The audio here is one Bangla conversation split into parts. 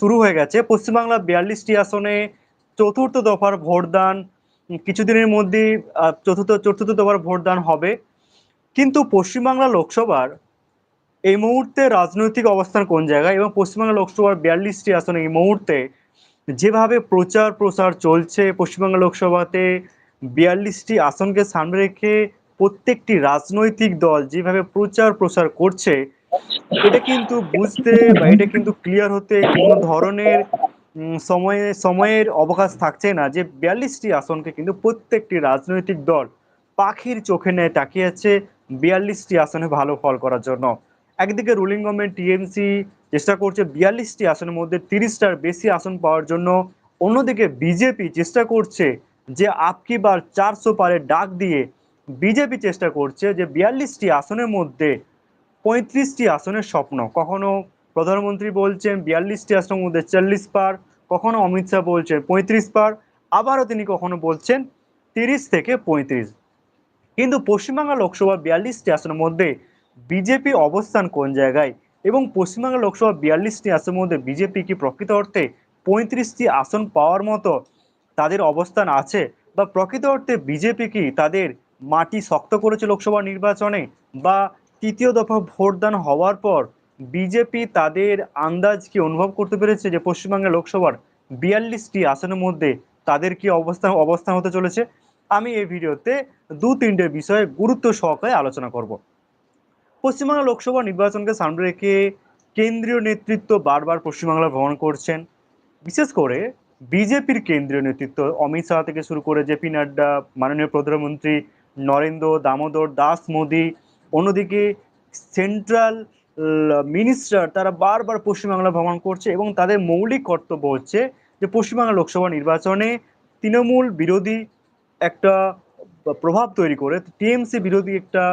শুরু হয়ে গেছে। পশ্চিমবাংলা বিয়াল্লিশটি আসনে চতুর্থ দফার ভোটদান, কিছুদিনের মধ্যেই চতুর্থ চতুর্থ দফার ভোটদান হবে। কিন্তু পশ্চিমবাংলা লোকসভার এই মুহূর্তে রাজনৈতিক অবস্থান কোন জায়গায় এবং পশ্চিমবাংলা লোকসভার বিয়াল্লিশটি আসনে এই মুহূর্তে যেভাবে প্রচার, প্রসার চলছে, পশ্চিমবাংলা লোকসভাতে বিয়াল্লিশটি আসনকে সামনে রেখে প্রত্যেকটি রাজনৈতিক দল যেভাবে প্রচার, প্রসার করছে এটা কিন্তু বুঝতে বা এটা কিন্তু ক্লিয়ার হতে কোনো ধরনের সময়ে, সময়ের অবকাশ থাকছে না যে বিয়াল্লিশটি আসনকে কিন্তু প্রত্যেকটি রাজনৈতিক দল পাখির চোখে নেয় তাকিয়ে আছে বিয়াল্লিশটি আসনে ভালো ফল করার জন্য। একদিকে রুলিং গভর্নমেন্ট টিএমসি চেষ্টা করছে বিয়াল্লিশটি আসনের মধ্যে তিরিশটার বেশি আসন পাওয়ার জন্য। অন্যদিকে বিজেপি চেষ্টা করছে যে আপকি বার চারশো পারে ডাক দিয়ে বিজেপি চেষ্টা করছে যে বিয়াল্লিশটি আসনের মধ্যে পঁয়ত্রিশটি আসনের স্বপ্ন। কখনো প্রধানমন্ত্রী বলছেন বিয়াল্লিশটি আসনের মধ্যে চল্লিশ পার, কখনো অমিত শাহ বলছেন পঁয়ত্রিশ পার, আবারও তিনি কখনো বলছেন তিরিশ থেকে পঁয়ত্রিশ। কিন্তু পশ্চিমবাংলা লোকসভা বিয়াল্লিশটি আসনের মধ্যে বিজেপি অবস্থান কোন জায়গায়? এবং পশ্চিমবাংলা লোকসভা বিয়াল্লিশটি আসনের মধ্যে বিজেপি কি প্রকৃত অর্থে পঁয়ত্রিশটি আসন পাওয়ার মতো তাদের অবস্থান আছে? বা প্রকৃত অর্থে বিজেপি কি তাদের মাটি শক্ত করেছে লোকসভা নির্বাচনে? বা তৃতীয় দফা ভোটদান হওয়ার পর বিজেপি তাদের আন্দাজ কি অনুভব করতে পেরেছে যে পশ্চিমবঙ্গের লোকসভার বিয়াল্লিশটি আসনের মধ্যে তাদের কি অবস্থান অবস্থান হতে চলেছে। আমি এই ভিডিওতে দু তিনটে বিষয়ে গুরুত্ব সহকারে আলোচনা করব। পশ্চিমবঙ্গ লোকসভা নির্বাচনকে সামনে রেখে কেন্দ্রীয় নেতৃত্ব বারবার পশ্চিমবাংলা ভ্রমণ করছেন। বিশেষ করে বিজেপির কেন্দ্রীয় নেতৃত্ব অমিত শাহ থেকে শুরু করে জেপি নাড্ডা, মাননীয় প্রধানমন্ত্রী নরেন্দ্র দামোদর দাস মোদী অন্যদিকে সেন্ট্রাল মিনিস্টার তারা বারবার পশ্চিমবাংলা ভ্রমণ করছে এবং তাদের মৌলিক কর্তব্য হচ্ছে যে পশ্চিমবাংলা লোকসভা নির্বাচনে তৃণমূল বিরোধী একটা প্রভাব তৈরি করে, টিএমসি বিরোধী একটা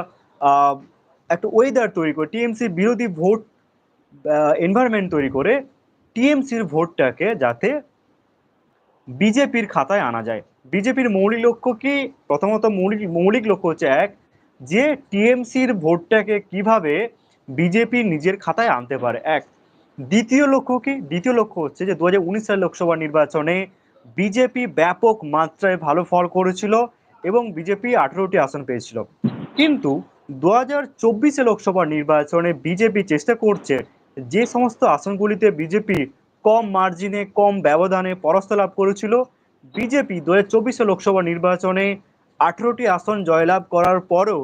একটা ওয়েদার তৈরি করে, টিএমসি বিরোধী ভোট এনভায়রনমেন্ট তৈরি করে, টিএমসির ভোটটাকে যাতে বিজেপির খাতায় আনা যায়। বিজেপির মৌলিক লক্ষ্য কি? প্রথমত মৌলিক মৌলিক লক্ষ্য হচ্ছে এক যে টিএমসির ভোটটাকে কীভাবে বিজেপি নিজের খাতায় আনতে পারে? এক, দ্বিতীয় লক্ষ্য কি? দ্বিতীয় লক্ষ্য হচ্ছে যে দু হাজার উনিশ সালের লোকসভা নির্বাচনে বিজেপি ব্যাপক মাত্রায় ভালো ফল করেছিল এবং বিজেপি আঠেরোটি আসন পেয়েছিল। কিন্তু দু হাজার চব্বিশে লোকসভা নির্বাচনে বিজেপি চেষ্টা করছে যে সমস্ত আসনগুলিতে বিজেপি কম মার্জিনে, কম ব্যবধানে পরাস্ত লাভ করেছিল, বিজেপি দু হাজার চব্বিশে লোকসভা নির্বাচনে আঠেরোটি আসন জয়লাভ করার পরও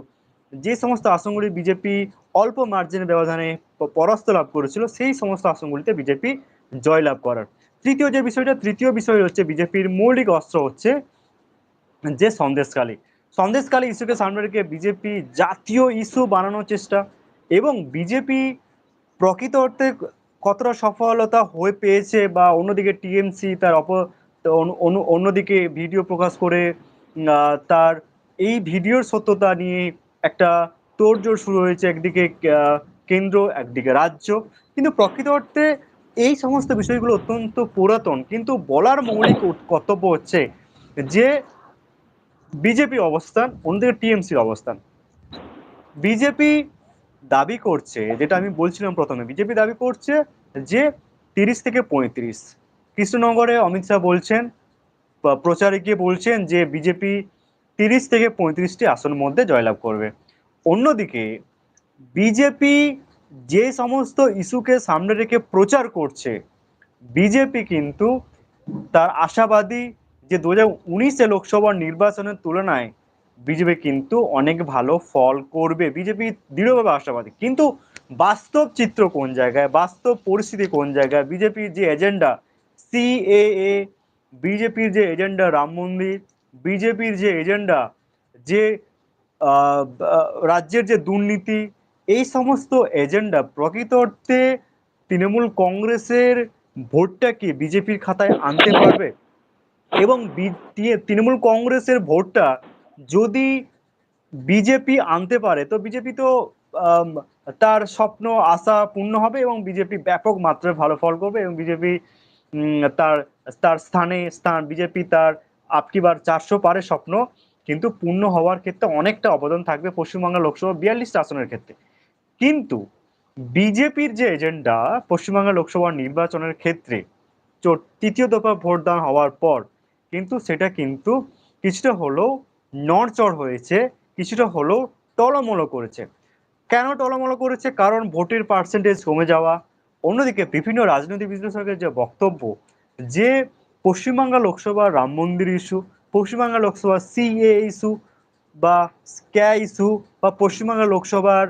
যে সমস্ত আসনগুলি বিজেপি অল্প মার্জিনের ব্যবধানে পরাস্ত লাভ করেছিল, সেই সমস্ত আসনগুলিতে বিজেপি জয়লাভ করার। তৃতীয় যে বিষয়টা, তৃতীয় বিষয় হচ্ছে বিজেপির মৌলিক অস্ত্র হচ্ছে যে সন্দেশকালী সন্দেশকালী ইস্যুকে সামনে রেখে বিজেপি জাতীয় ইস্যু বানানোর চেষ্টা এবং বিজেপি প্রকৃত অর্থে কতটা সফলতা হয়ে পেয়েছে বা অন্যদিকে টিএমসি তার অপ অন্যদিকে ভিডিও প্রকাশ করে তার এই ভিডিওর সত্যতা নিয়ে একটা তোড়জোড় শুরু হয়েছে একদিকে কেন্দ্র, একদিকে রাজ্য। কিন্তু প্রকৃত অর্থে এই সমস্ত বিষয়গুলো অত্যন্ত পুরাতন। কিন্তু বলার মৌলিক কর্তব্য হচ্ছে যে বিজেপি অবস্থান, অন্যদিকে টিএমসির অবস্থান। বিজেপি দাবি করছে, যেটা আমি বলছিলাম প্রথমে, বিজেপি দাবি করছে যে তিরিশ থেকে পঁয়ত্রিশ। কৃষ্ণনগরে অমিত শাহ বলছেন প্রচারে গিয়ে বলছেন যে বিজেপি তিরিশ থেকে পঁয়ত্রিশটি আসনের মধ্যে জয়লাভ করবে। অন্যদিকে বিজেপি যে সমস্ত ইস্যুকে সামনে রেখে প্রচার করছে, বিজেপি কিন্তু তার আশাবাদী যে দু হাজার উনিশে লোকসভা নির্বাচনের তুলনায় বিজেপি কিন্তু অনেক ভালো ফল করবে। বিজেপি দৃঢ়ভাবে আশাবাদী। কিন্তু বাস্তব চিত্র কোন জায়গায়? বাস্তব পরিস্থিতি কোন জায়গায়? বিজেপির যে এজেন্ডা, সিএএ বিজেপির যে এজেন্ডা রাম মন্দির, বিজেপির যে এজেন্ডা, যে রাজ্যের যে দুর্নীতি, এই সমস্ত এজেন্ডা প্রকৃত অর্থে তৃণমূল কংগ্রেসের ভোটটা কি বিজেপির খাতায় আনতে পারবে। এবং তৃণমূল কংগ্রেসের ভোটটা যদি বিজেপি আনতে পারে, তো বিজেপি তো তার স্বপ্ন, আশা পূর্ণ হবে এবং বিজেপি ব্যাপক মাত্রায় ভালো ফল করবে এবং বিজেপি তার তার স্থানে স্থান, বিজেপি তার আপকিবার চারশো পারে স্বপ্ন, কিন্তু পূর্ণ হওয়ার ক্ষেত্রে অনেকটা অবদান থাকবে পশ্চিমবঙ্গের লোকসভা বিয়াল্লিশটা আসনের ক্ষেত্রে। কিন্তু বিজেপির যে এজেন্ডা পশ্চিমবঙ্গ লোকসভা নির্বাচনের ক্ষেত্রে তৃতীয় দফা ভোটদান হওয়ার পর কিন্তু সেটা কিন্তু কিছুটা হলেও নড়চড় হয়েছে, কিছুটা হলেও টলমলো করেছে। কেন টলমলো করেছে? কারণ ভোটের পার্সেন্টেজ কমে যাওয়া, অন্যদিকে বিভিন্ন রাজনৈতিক বিশ্লেষকের যে বক্তব্য যে Paschimbangla Lok Sabha Ram Mandir issue Paschimbangla Lok Sabha CA issue বা স্ক্যা ইস্যু বা পশ্চিমবাংলা লোকসভার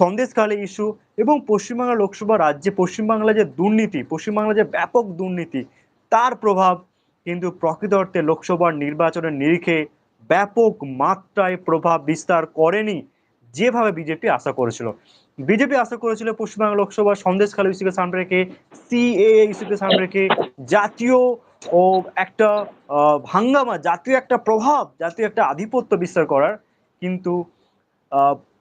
সন্দেশখালী ইস্যু এবং পশ্চিমবাংলা লোকসভা রাজ্যে পশ্চিমবাংলা যে দুর্নীতি পশ্চিমবাংলা যে ব্যাপক দুর্নীতি, তার প্রভাব কিন্তু প্রকৃত অর্থে লোকসভার নির্বাচনের নিরিখে ব্যাপক মাত্রায় প্রভাব বিস্তার করেনি যেভাবে বিজেপি আশা করেছিল। বিজেপি আশা করেছিল পশ্চিমবঙ্গ লোকসভার সন্দেশখালী ইস্যুকে সামনে রেখে সিএ ইস্যুকে সামনে রেখে জাতীয় ও একটা ভাঙ্গামা জাতীয় একটা প্রভাব জাতীয় একটা আধিপত্য বিস্তার করার কিন্তু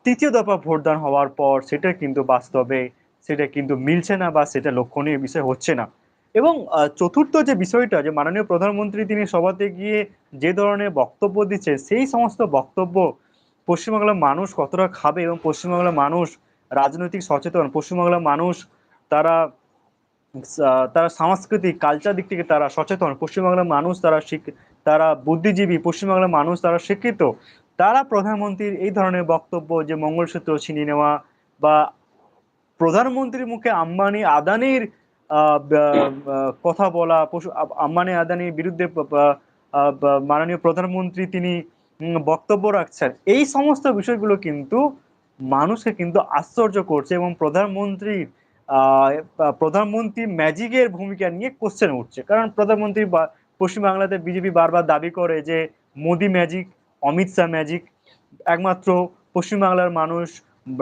তৃতীয় দফা ভোটদান হওয়ার পর সেটা কিন্তু বাস্তবে সেটা কিন্তু মিলছে না বা সেটা লক্ষণীয় বিষয় হচ্ছে না। এবং চতুর্থ যে বিষয়টা যে মাননীয় প্রধানমন্ত্রী তিনি সভাতে গিয়ে যে ধরনের বক্তব্য দিচ্ছে সেই সমস্ত বক্তব্য পশ্চিমবাংলার মানুষ কতটা খাবে এবং পশ্চিমবাংলার মানুষ রাজনৈতিক সচেতন, পশ্চিমবাংলার মানুষ, তারা তারা সাংস্কৃতিক কালচার দিক থেকে তারা সচেতন, পশ্চিমবাংলার মানুষ তারা তারা বুদ্ধিজীবী, পশ্চিমবাংলার মানুষ তারা শিক্ষিত। তারা প্রধানমন্ত্রীর এই ধরনের বক্তব্য যে মঙ্গলসূত্র ছিনিয়ে নেওয়া বা প্রধানমন্ত্রীর মুখে আম্বানি আদানির কথা বলা আম্বানি আদানির বিরুদ্ধে মাননীয় প্রধানমন্ত্রী তিনি বক্তব্য রাখছেন। এই সমস্ত বিষয়গুলো কিন্তু মানুষকে কিন্তু আশ্চর্য করছে এবং প্রধানমন্ত্রীর প্রধানমন্ত্রী ম্যাজিকের ভূমিকা নিয়ে কোশ্চেন উঠছে। কারণ প্রধানমন্ত্রী পশ্চিমবাংলাতে বিজেপি বারবার দাবি করে যে মোদি ম্যাজিক, অমিত শাহ ম্যাজিক, একমাত্র পশ্চিমবাংলার মানুষ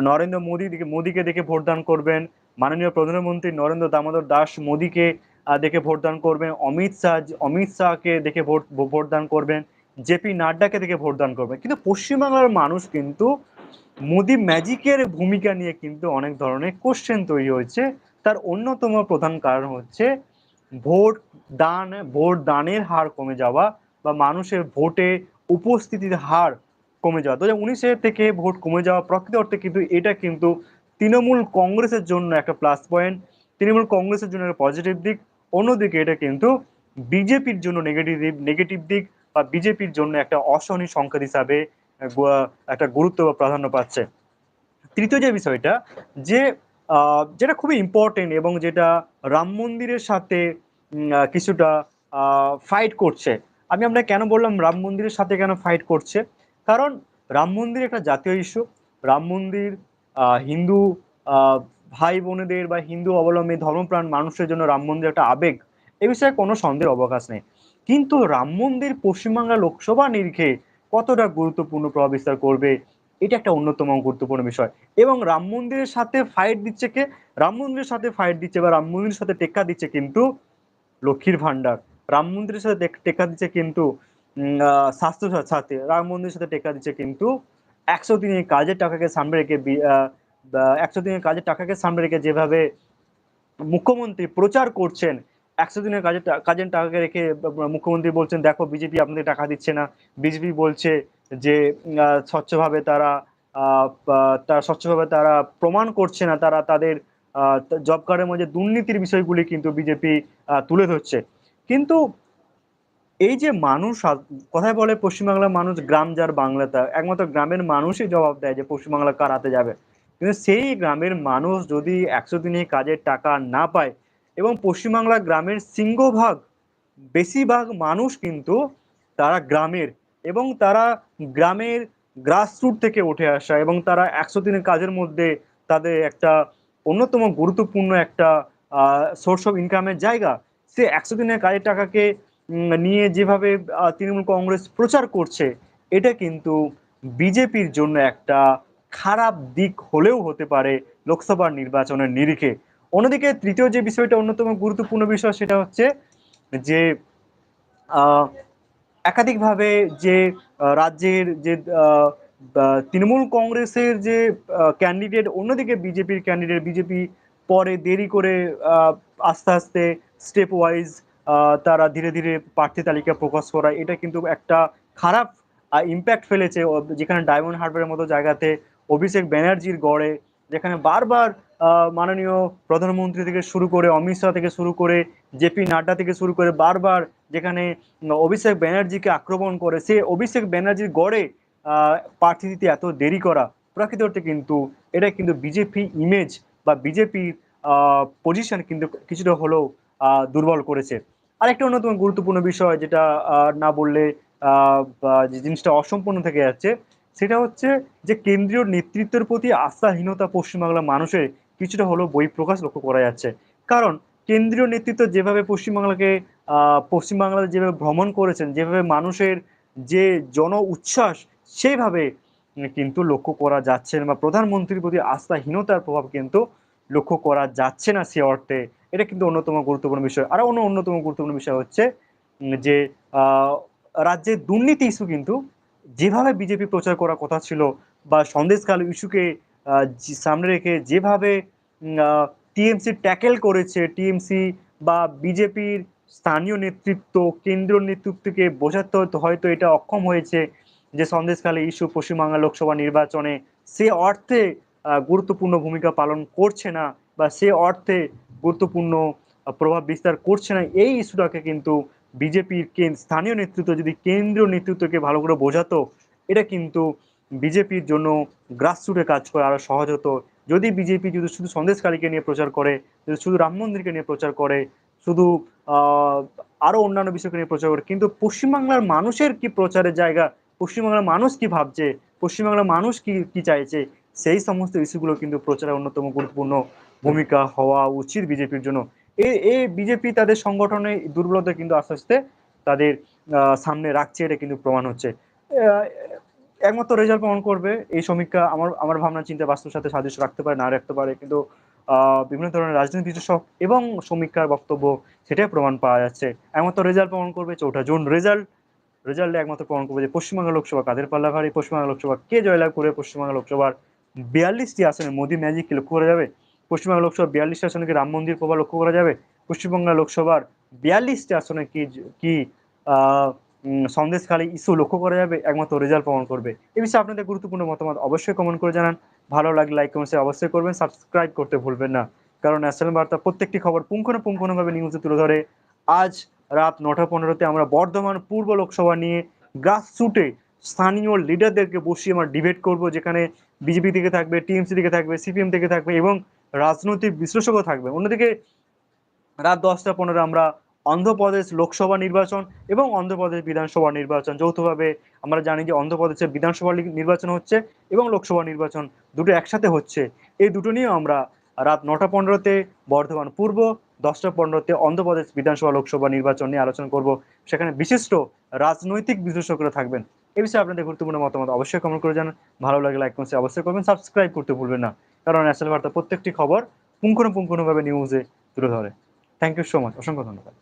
নরেন্দ্র মোদী দিকে, মোদীকে দেখে ভোটদান করবেন। মাননীয় প্রধানমন্ত্রী নরেন্দ্র দামোদর দাস মোদীকে দেখে ভোটদান করবেন। অমিত শাহ, অমিত শাহকে দেখে ভোট, ভোটদান করবেন। জেপি নাড্ডাকে দেখে ভোটদান করবেন। কিন্তু পশ্চিমবাংলার মানুষ কিন্তু মোদি ম্যাজিকের ভূমিকা নিয়ে কিন্তু অনেক ধরনের কোশ্চেন তৈরি হয়েছে। তার অন্যতম প্রধান কারণ হচ্ছে ভোট দান, ভোট দানের হার কমে যাওয়া বা মানুষের ভোটে উপস্থিতির হার কমে যাওয়া। দু হাজার থেকে ভোট কমে যাওয়া প্রকৃত অর্থে কিন্তু এটা কিন্তু তৃণমূল কংগ্রেসের জন্য একটা প্লাস পয়েন্ট তৃণমূল কংগ্রেসের জন্য একটা পজিটিভ দিক। অন্যদিকে এটা কিন্তু বিজেপির জন্য নেগেটিভ নেগেটিভ দিক বা বিজেপির জন্য একটা অসহনীয় সংকেত হিসাবে একটা গুরুত্ব বা প্রাধান্য পাচ্ছে। তৃতীয় যে বিষয়টা, যে যেটা খুবই ইম্পর্টেন্ট এবং যেটা রাম মন্দিরের সাথে কিছুটা ফাইট করছে। আমি আপনাকে কেন বললাম রাম মন্দিরের সাথে কেন ফাইট করছে? কারণ রাম মন্দির একটা জাতীয় ইস্যু রাম মন্দির হিন্দু ভাই বোনেদের বা হিন্দু অবলম্বী ধর্মপ্রাণ মানুষের জন্য রাম মন্দির একটা আবেগ, এ বিষয়ে কোনো সন্দেহের অবকাশ নেই। কিন্তু রাম মন্দির পশ্চিমবাংলা লোকসভা নিরিখে কতটা গুরুত্বপূর্ণ প্রভাব বিস্তার করবে, এটা একটা অন্যতম গুরুত্বপূর্ণ বিষয়। এবং রাম মন্দিরের সাথে ফাইট দিচ্ছে কে? রাম মন্দিরের সাথে ফাইট দিচ্ছে বা রাম মন্দিরের সাথে টেক্কা দিচ্ছে কিন্তু লক্ষ্মীর ভান্ডার রাম মন্দিরের সাথে টেক্কা দিচ্ছে কিন্তু স্বাস্থ্য সাথে। রাম মন্দিরের সাথে টেক্কা দিচ্ছে কিন্তু একশো দিনের কাজের টাকাকে সামনে রেখে একশো দিনের কাজের টাকাকে সামনে রেখে যেভাবে মুখ্যমন্ত্রী প্রচার করছেন একশো দিনের কাজের কাজের টাকাকে রেখে মুখ্যমন্ত্রী বলছেন, দেখো, বিজেপি আপনাদের টাকা দিচ্ছে না। বিজেপি বলছে যে স্বচ্ছভাবে তারা তারা স্বচ্ছভাবে তারা প্রমাণ করছে না, তারা তাদের জব কার্ডের মধ্যে দুর্নীতির বিষয়গুলি কিন্তু বিজেপি তুলে ধরছে। কিন্তু এই যে মানুষ কথায় বলে পশ্চিমবাংলার মানুষ গ্রাম যার বাংলা তার একমাত্র গ্রামের মানুষই জবাব দেয় যে, পশ্চিমবাংলা কার হাতে যাবে। কিন্তু সেই গ্রামের মানুষ যদি একশো দিনে কাজের টাকা না পায় এবং পশ্চিমবাংলা গ্রামের সিংহভাগ, বেশিরভাগ মানুষ কিন্তু তারা গ্রামের এবং তারা গ্রামের গ্রাসরুট থেকে উঠে আসা এবং তারা একশো দিনের কাজের মধ্যে তাদের একটা অন্যতম গুরুত্বপূর্ণ একটা সোর্স অফ ইনকামের জায়গা। সে একশো দিনের কাজের টাকাকে নিয়ে যেভাবে তৃণমূল কংগ্রেস প্রচার করছে, এটা কিন্তু বিজেপির জন্য একটা খারাপ দিক হলেও হতে পারে লোকসভা নির্বাচনের নিরিখে। অন্যদিকে তৃতীয় যে বিষয়টা অন্যতম গুরুত্বপূর্ণ বিষয় সেটা হচ্ছে যে একাধিকভাবে যে রাজ্যের যে তৃণমূল কংগ্রেসের যে ক্যান্ডিডেট অন্যদিকে বিজেপির ক্যান্ডিডেট বিজেপি পরে দেরি করে আস্তে আস্তে স্টেপ ওয়াইজ তারা ধীরে ধীরে প্রার্থী তালিকা প্রকাশ করা এটা কিন্তু একটা খারাপ ইম্প্যাক্ট ফেলেছে। যেখানে ডায়মন্ড হারবারের মতো জায়গাতে অভিষেক ব্যানার্জির গড়ে যেখানে বারবার মাননীয় প্রধানমন্ত্রী থেকে শুরু করে অমিত শাহ থেকে শুরু করে জেপি নাড্ডা থেকে শুরু করে বারবার যেখানে অভিষেক ব্যানার্জিকে আক্রমণ করে, সে অভিষেক ব্যানার্জির গড়ে প্রার্থী দিতে এত দেরি করা প্রকৃত অর্থে কিন্তু এটা কিন্তু বিজেপি ইমেজ বা বিজেপির পজিশন কিন্তু কিছুটা হলেও দুর্বল করেছে। আরেকটা অন্যতম গুরুত্বপূর্ণ বিষয় যেটা না বললে যে জিনিসটা অসম্পূর্ণ থেকে যাচ্ছে সেটা হচ্ছে যে কেন্দ্রীয় নেতৃত্বের প্রতি আস্থাহীনতা পশ্চিমবাংলার মানুষের কিছুটা হলেও বই প্রকাশ লক্ষ্য করা যাচ্ছে। কারণ কেন্দ্রীয় নেতৃত্ব যেভাবে পশ্চিমবাংলাকে পশ্চিমবাংলাতে যেভাবে ভ্রমণ করেছেন, যেভাবে মানুষের যে জন উচ্ছ্বাস, সেইভাবে কিন্তু লক্ষ্য করা যাচ্ছে না বা প্রধানমন্ত্রীর প্রতি আস্থাহীনতার প্রভাব কিন্তু লক্ষ্য করা যাচ্ছে না সে অর্থে। এটা কিন্তু অন্যতম গুরুত্বপূর্ণ বিষয়। আরও অন্য অন্যতম গুরুত্বপূর্ণ বিষয় হচ্ছে যে রাজ্যের দুর্নীতি ইস্যু কিন্তু যেভাবে বিজেপি প্রচার করার কথা ছিল বা সন্দেশকাল ইস্যুকে সামনে রেখে যেভাবে টিএমসি ট্যাকেল করেছে, টিএমসি বা বিজেপির স্থানীয় নেতৃত্ব, কেন্দ্রীয় নেতৃত্বকে বোঝাতে হয়তো এটা অক্ষম হয়েছে যে সন্দেশকালে ইস্যু পশ্চিমবাংলা লোকসভা নির্বাচনে সে অর্থে গুরুত্বপূর্ণ ভূমিকা পালন করছে না বা সে অর্থে গুরুত্বপূর্ণ প্রভাব বিস্তার করছে না, এই ইস্যুটাকে কিন্তু বিজেপির স্থানীয় নেতৃত্ব যদি কেন্দ্রীয় নেতৃত্বকে ভালো করে বোঝাতো, এটা কিন্তু বিজেপির জন্য গ্রাসরুটে কাজ করে আরও সহজ হতো। যদি বিজেপি যদি শুধু সন্দেশকারীকে নিয়ে প্রচার করে, যদি শুধু রাম মন্দিরকে নিয়ে প্রচার করে, শুধু আরও অন্যান্য বিষয়কে নিয়ে প্রচার করে, কিন্তু পশ্চিমবাংলার মানুষের কি প্রচারের জায়গা, পশ্চিমবাংলার মানুষ কি ভাবছে, পশ্চিমবাংলার মানুষ কি কি চাইছে, সেই সমস্ত ইস্যুগুলো কিন্তু প্রচারের অন্যতম গুরুত্বপূর্ণ ভূমিকা হওয়া উচিত বিজেপির জন্য। এই বিজেপি তাদের সংগঠনে দুর্বলতা কিন্তু আস্তে আস্তে তাদের সামনে রাখছে, এটা কিন্তু প্রমাণ হচ্ছে। একমাত্র রেজাল্ট প্রমাণ করবে এই সমীক্ষা আমার আমার ভাবনা, চিন্তা, বাস্তবের সাথে সাদৃশ্য রাখতে পারে, না রাখতে পারে, কিন্তু বিভিন্ন ধরনের রাজনীতি বিশ্লেষক এবং সমীক্ষার বক্তব্য সেটাই প্রমাণ পাওয়া যাচ্ছে। একমাত্র রেজাল্ট প্রমাণ করবে চৌঠা জুন। রেজাল্ট রেজাল্টে একমাত্র প্রমাণ করবে যে পশ্চিমবঙ্গ লোকসভা, কাদের পাল্লা ভারী? পশ্চিমবঙ্গ লোকসভা কে জয়লাভ করে পশ্চিমবঙ্গ লোকসভার বিয়াল্লিশটি আসনে মোদী ম্যাজিক লক্ষ্য করা যাবে? পশ্চিমবঙ্গ লোকসভা বিয়াল্লিশটি আসনে কি রাম মন্দির প্রভাব লক্ষ্য করা যাবে? পশ্চিমবঙ্গ লোকসভার বিয়াল্লিশটি আসনে কি কি সন্দেশখালী ইস্যু লক্ষ্য করা যাবে? একমাত্র রেজাল্ট প্রমাণ করবে। এ বিষয়ে আপনাদের গুরুত্বপূর্ণ মতামত অবশ্যই কমেন্ট করে জানান। ভালো লাগলে লাইক কমেন্টসে অবশ্যই করবেন। সাবস্ক্রাইব করতে ভুলবেন না। কারণ ন্যাশনাল বার্তা প্রত্যেকটি খবর পুঙ্খানুপুঙ্খানুভাবে নিউজে তুলে ধরে। আজ রাত নটা পনেরোতে আমরা বর্ধমান পূর্ব লোকসভা নিয়ে গ্রাসরুটে স্থানীয় লিডারদেরকে বসিয়ে আমরা ডিবেট করব। যেখানে বিজেপি থেকে থাকবে, টিএমসি থেকে থাকবে, সিপিএম থেকে থাকবে এবং রাজনৈতিক বিশ্লেষকও থাকবে অন্যদিকে রাত দশটা পনেরো আমরা অন্ধ্রপ্রদেশ লোকসভা নির্বাচন এবং অন্ধ্রপ্রদেশ বিধানসভা নির্বাচন। যৌথভাবে আমরা জানি যে অন্ধ্রপ্রদেশে বিধানসভা নির্বাচন হচ্ছে এবং লোকসভা নির্বাচন দুটো একসাথে হচ্ছে। এই দুটো নিয়েও আমরা রাত নটা পনেরোতে বর্ধমান পূর্ব, দশটা পনেরোতে অন্ধ্রপ্রদেশ বিধানসভা লোকসভা নির্বাচন নিয়ে আলোচনা করব। সেখানে বিশিষ্ট রাজনৈতিক বিশ্লেষকরা থাকবেন। এ বিষয়ে আপনাদের গুরুত্বপূর্ণ মতামত অবশ্যই কমেন্ট করে জানান। ভালো লাগে লাইক করছে অবশ্যই করবেন। সাবস্ক্রাইব করতে ভুলবেন না। কারণ ন্যাশনাল বার্তা প্রত্যেকটি খবর পুঙ্খানুপুঙ্খানুভাবে নিউজে তুলে ধরে। থ্যাংক ইউ সো মাচ অসংখ্য ধন্যবাদ।